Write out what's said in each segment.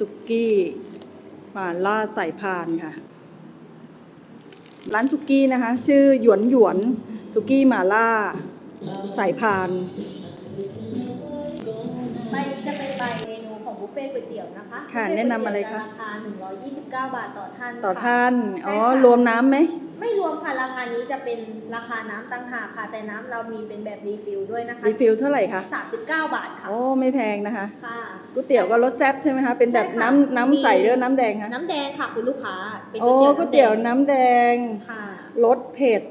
สุกี้มาล่าใส่พานค่ะ ร้านสุกี้นะคะ ชื่อหยวนหยวนสุกี้หมาล่าใส่พาน ฟเฟ่ต์ก๋วยเตี๋ยวนะคะค่ะบุฟเฟ่ต์แนะนำอะไรคะ ราคา 129 บาทต่อท่านต่อค่ะ ท่าน อ๋อ ใช่ค่ะ รวมน้ำไหม ไม่รวมค่ะราคานี้จะเป็นราคาน้ำต่างหากค่ะ แต่น้ำเรามีเป็นแบบรีฟิลด้วยนะคะรีฟิลเท่าไหร่คะ 39 บาทค่ะ โอ้ ไม่แพงนะคะ ค่ะ ก๋วยเตี๋ยวก็รสแซ่บใช่ไหมคะ เป็นแบบใช่ค่ะน้ำน้ำใสหรือน้ำแดงคะ น้ำแดงค่ะคุณลูกค้า เป็นโอ้ ก๋วยเตี๋ยวน้ำแดงค่ะ รสเผ็ด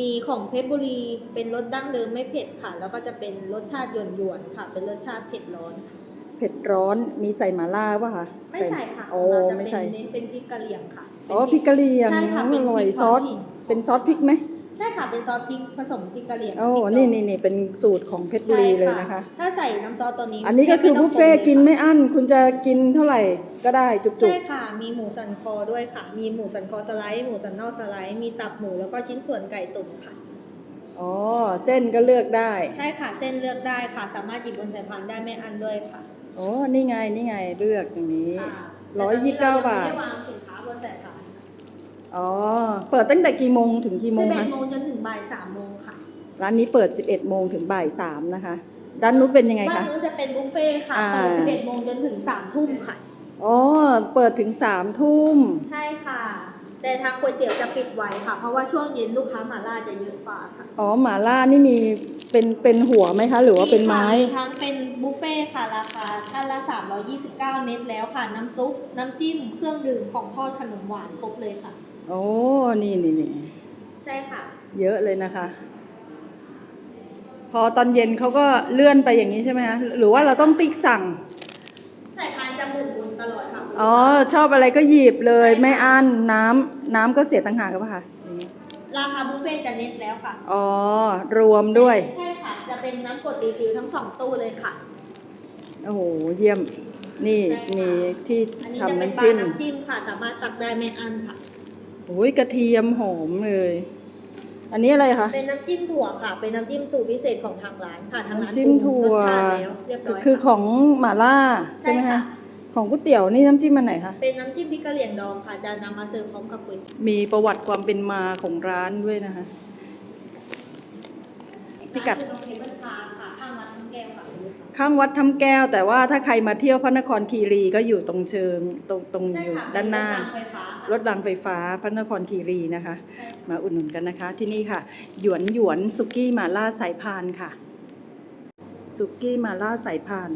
มีของเพชรบุรีเป็นรสดั้งเดิมไม่เผ็ดค่ะ แล้วก็จะเป็นรสชาติหยวนๆค่ะ เป็นรสชาติเผ็ดร้อนค่ะ เผ็ดร้อนมีใส่หม่าล่าป่ะคะไม่ใส่ค่ะโอ้เราจะไม่เป็นใส่เน้นเป็นพริกกะเหรี่ยงค่ะอ๋อพริกกะเหรี่ยงใช่ค่ะอเป็นร่อยพริกซอสท้งถิ่เป็นซอสพริกไหมใช่ค่ะเป็นซอสพริกผสมพริกกะเหรี่ยงโอ้พริกดงนี่นี่นี่เป็นสูตรของเพชรบุรีเลยนะคะ ถ้าใส่น้ำซอสตัวนี้ อันนี้ก็คือบุฟเฟ่ต์กินไม่อั้นคุณจะกินเท่าไหร่ก็ได้จุใช่กค่ะ มีหมูสันคอด้วยค่ะ มีหมูสันคอสไลด์หมูสันนอกสไลด์มีตับหมูแล้วก็ชิ้นส่วนไก่ตุ๋นค่ะๆ อ๋อ เส้นก็เลือกได้ ใช่ค่ะเส้นเลือกได้ค่ะ สามารถหยิบบนสายพานได้ไม่อันด้วยค่ะโอ้นี่ไง นี่ไง เลือกอย่างนี้ ค่ะร้อยยี่สิบเก้าบาท แต่ตอนนี้เรยังไม่ได้วางสินค้าบนสายพานอ๋อ เปิดตั้งแต่กี่โมงถึงกี่โมสิงบเอ็คะ ดโมงจนถึงบ่ายสามโมงค่ะร้านนี้เปิด 11 โมงถึงบ่าย3นะคะ ด้านนู้นเป็นยังไงบ้านคะนู้นจะเป็นบุฟเฟ่ต์ค่ะอ่า เปิดสิบเอ็ดโมงจนถึงสามทุ่มค่ะ อ๋อ เปิดถึง3ทุ่ม ใช่ค่ะ แต่ทางก๋วยเตี๋ยวจะปิดไว้ค่ะ เพราะว่าช่วงเย็นลูกค้าหมาล่าจะเยอะกว่าค่ะอ๋อหมาล่านี่มีเป็นเป็นหัวไหมคะ หรือว่าเป็นไม้ ค่ะทั้งเป็นบุฟเฟ่ต์ค่ะราคาท่านละ 329 เน็ตแล้วค่ะ น้ำซุป น้ำจิ้ม เครื่องดื่มของทอดขนมหวานครบเลยค่ะ โอ้นี่นี่นี่ใช่ค่ะ เยอะเลยนะคะ พอตอนเย็นเขาก็เลื่อนไปอย่างนี้ใช่ไหมคะหรือว่าเราต้องติ๊กสั่ง สายพานจะหมุนวน ตลอดค่ะอ๋อ ชอบอะไรก็หยิบเลยไม่อั้นน้ำน้ำก็เสียต่างหากกับค่ะอย่างนี้ราคาบุฟเฟ่ต์จะเน็ตแล้วค่ะอ๋อ รวมด้วย ใช่ค่ะ จะเป็นน้ำกรดรีฟิลทั้งสองตู้เลยค่ะ โอ้โห เยี่ยม นี่มีที่อันนี้จะทำเป็นน้ำปลาจิ้มน้ำจิ้มค่ะ สามารถตักได้ไม่อั้นค่ะ โอ้ยกระเทียมหอมเลย อันนี้อะไรคะ เป็นน้ำจิ้มถั่วค่ะ เป็นน้ำจิ้มสูตรพิเศษของทางร้านค่ะ ทางร้านน้ำจิ้มถั่วปรุงรสชาติแล้วเรียบร้อยคือค่ะของหม่าล่าใช่ไหมใช่คะค่ะ ของก๋วยเตี๋ยวนี่น้ำจิ้มมันไหนคะเป็นน้ำจิ้มพริกกะเหรี่ยงดองค่ะจะนำมาเสิร์ฟพร้อมกับก๋วยเตี๋ยวมีประวัติความเป็นมาของร้านด้วยนะคะ พิกัด ร้านอยู่ตรงเทเบิลคาร์ค่ะข้างวัดทั้งแก้วค่ะคุณลูกค้าข้างวัดทำแก้ว แต่ว่าถ้าใครมาเที่ยวพระนครคีรีก็อยู่ตรงเชิงตรงตรงใช่อยู่ค่ะด้านหน้า เป็รถรางไฟฟ้าค่ะรถรางไฟฟ้าพระนครคีรีนะคะ ใช่ค่ะ มาอุดหนุนกันนะคะ ที่นี่ค่ะ หยวนหยวนสุกี้หมาล่าสายพานค่ะ สุกี้หมาล่าสายพาน